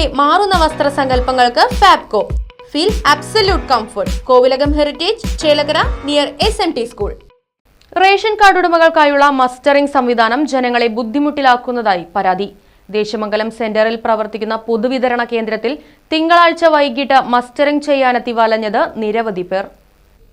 തലമുറയുടെ മാറുന്ന വസ്ത്രസങ്കല്പങ്ങൾക്ക് Fabco. Feel absolute comfort Kovilakam heritage Chelakkara near S N T school ration card ഉടമകൾക്കായുള്ള mustering സംവിധാനം ജനങ്ങളെ ബുദ്ധിമുട്ടിലാക്കുന്നതായി പരാതി. ദേശമംഗലം സെന്ററിൽ പ്രവർത്തിക്കുന്ന പൊതുവിതരണ കേന്ദ്രത്തിൽ തിങ്കളാഴ്ച വൈകിട്ട് മസ്റ്ററിംഗ് ചെയ്യാനെത്തി വലഞ്ഞത് നിരവധി പേർ.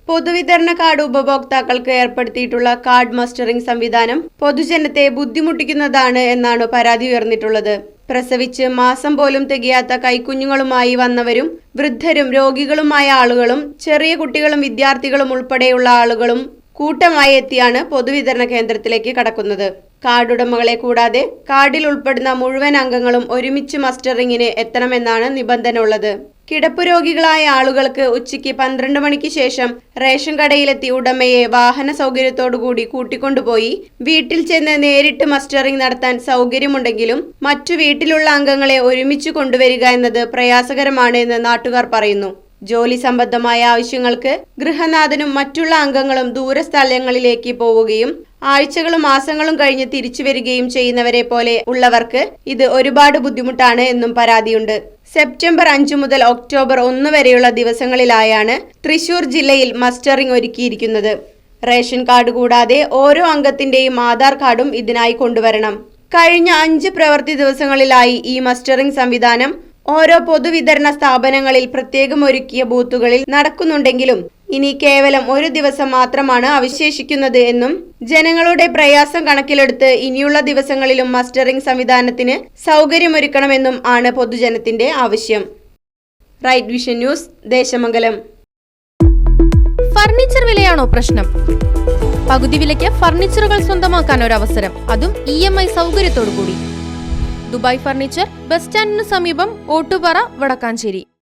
പൊതുവിതരണ കാർഡ് ഉപഭോക്താക്കൾക്ക് ഏർപ്പെടുത്തിയിട്ടുള്ള കാർഡ് മസ്റ്ററിംഗ് സംവിധാനം പൊതുജനത്തെ ബുദ്ധിമുട്ടിക്കുന്നതാണ് എന്നാണ് പരാതി ഉയർന്നിട്ടുള്ളത്. പ്രസവിച്ച് മാസം പോലും തികയാത്ത കൈക്കുഞ്ഞുങ്ങളുമായി വന്നവരും വൃദ്ധരും രോഗികളുമായ ആളുകളും ചെറിയ കുട്ടികളും വിദ്യാർത്ഥികളും ഉൾപ്പെടെയുള്ള ആളുകളും കൂട്ടമായി എത്തിയാണ് പൊതുവിതരണ കേന്ദ്രത്തിലേക്ക് കടക്കുന്നത്. കാർഡുടമകളെ കൂടാതെ കാർഡിൽ ഉൾപ്പെടുന്ന മുഴുവൻ അംഗങ്ങളും ഒരുമിച്ച് മസ്റ്ററിങ്ങിന് എത്തണമെന്നാണ് നിബന്ധന ഉള്ളത്. കിടപ്പ് രോഗികളായ ആളുകൾക്ക് ഉച്ചയ്ക്ക് പന്ത്രണ്ട് മണിക്ക് ശേഷം റേഷൻ കടയിലെത്തി ഉടമയെ വാഹന സൗകര്യത്തോടുകൂടി കൂട്ടിക്കൊണ്ടുപോയി. വീട്ടിൽ ചെന്ന് നേരിട്ട് മസ്റ്ററിംഗ് നടത്താൻ സൗകര്യമുണ്ടെങ്കിലും മറ്റു വീട്ടിലുള്ള അംഗങ്ങളെ ഒരുമിച്ച് കൊണ്ടുവരിക എന്നത് പ്രയാസകരമാണ് എന്ന് നാട്ടുകാർ പറയുന്നു. ജോലി സംബന്ധമായ ആവശ്യങ്ങൾക്ക് ഗൃഹനാഥനും മറ്റുള്ള അംഗങ്ങളും ദൂരസ്ഥലങ്ങളിലേക്ക് പോവുകയും ആഴ്ചകളും മാസങ്ങളും കഴിഞ്ഞ് തിരിച്ചു വരികയും ചെയ്യുന്നവരെ പോലെ ഉള്ളവർക്ക് ഇത് ഒരുപാട് ബുദ്ധിമുട്ടാണ് എന്നും പരാതിയുണ്ട്. സെപ്റ്റംബർ അഞ്ചു മുതൽ ഒക്ടോബർ ഒന്ന് വരെയുള്ള ദിവസങ്ങളിലായാണ് തൃശൂർ ജില്ലയിൽ മസ്റ്ററിംഗ് ഒരുക്കിയിരിക്കുന്നത്. റേഷൻ കാർഡ് കൂടാതെ ഓരോ അംഗത്തിന്റെയും ആധാർ കാർഡും ഇതിനായി കൊണ്ടുവരണം. കഴിഞ്ഞ അഞ്ച് പ്രവൃത്തി ദിവസങ്ങളിലായി ഈ മസ്റ്ററിംഗ് സംവിധാനം ഓരോ പൊതുവിതരണ സ്ഥാപനങ്ങളിൽ പ്രത്യേകം ഒരുക്കിയ ബൂത്തുകളിൽ നടക്കുന്നുണ്ടെങ്കിലും ഇനി കേവലം ഒരു ദിവസം മാത്രമാണ് അവശേഷിക്കുന്നത് എന്നും ജനങ്ങളുടെ പ്രയാസം കണക്കിലെടുത്ത് ഇനിയുള്ള ദിവസങ്ങളിലും മസ്റ്ററിംഗ് സംവിധാനത്തിന് സൗകര്യമൊരുക്കണമെന്നും ആണ് പൊതുജനത്തിന്റെ ആവശ്യം. Right vision news Desamangalam. Furniture വിലയാണോ പ്രശ്നം? പകുതി വിലയ്ക്ക് ഫർണിച്ചറുകൾ സ്വന്തമാക്കാൻ ഒരു അവസരം അതും ഇ എം ഐ സൗകര്യത്തോടു കൂടി ദുബായ് ഫർണിച്ചർ ബസ് സ്റ്റാൻഡിന് സമീപം ഓട്ടുപാറ വടക്കാഞ്ചേരി.